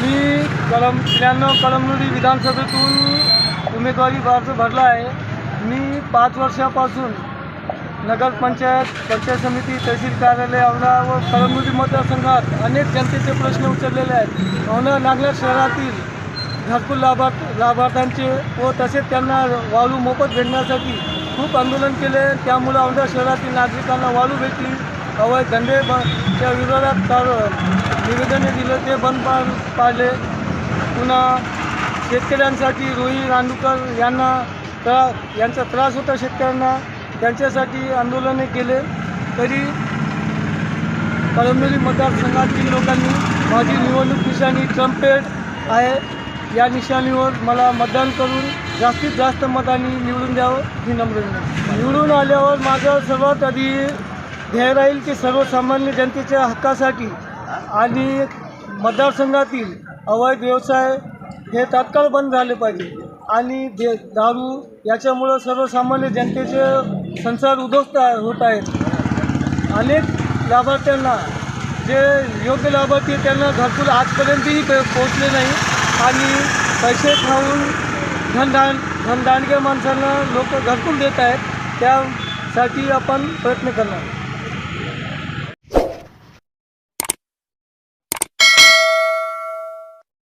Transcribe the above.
मी कलम त्र्याण्णव कलमनुरी विधानसभेतून उमेदवारी अर्ज भरला आहे. मी पाच वर्षापासून नगरपंचायत पंचायत समिती तहसील कार्यालय औंढा व कळमनुरी मतदारसंघात अनेक जनतेचे प्रश्न उचललेले आहेत. औंढा नागल्या शहरातील घरकुल लाभार्थ लाभार्थ्यांचे व तसेच त्यांना वाळू मोफत भेटण्यासाठी खूप आंदोलन केले. त्यामुळं औंढा शहरातील नागरिकांना वाळू भेटली अवैध धंदे च्या विरोधात कार- निवेदने दिलं ते बंद पा पाडले. पुन्हा शेतकऱ्यांसाठी रोही रांदूकर यांना त्रा यांचा त्रास होता शेतकऱ्यांना. त्यांच्यासाठी आंदोलने केले. तरी कळमनुरी मतदारसंघातील लोकांनी माझी निवडणूक निशाणी ट्रम्पेट आहे. या निशाणीवर मला मतदान करून जास्तीत जास्त मतांनी निवडून द्यावं ही नम्र निवडून आल्यावर माझं सर्वात आधी ध्येय राहील की सर्वसामान्य जनतेच्या हक्कासाठी आणि मतदारसंघातील अवैध व्यवसाय हे तात्काळ बंद झाले पाहिजे. आणि दे दारू याच्यामुळं सर्वसामान्य जनतेचे संसार उद्ध्वस्त होत आहेत. अनेक लाभार्थ्यांना जे योग्य लाभार्थी त्यांना घरकुल आजपर्यंतही पोहोचले नाही. आणि पैसे खाऊन धनदान धनदानक्या माणसांना लोक घरकुल देत आहेत. त्यासाठी आपण प्रयत्न करणार.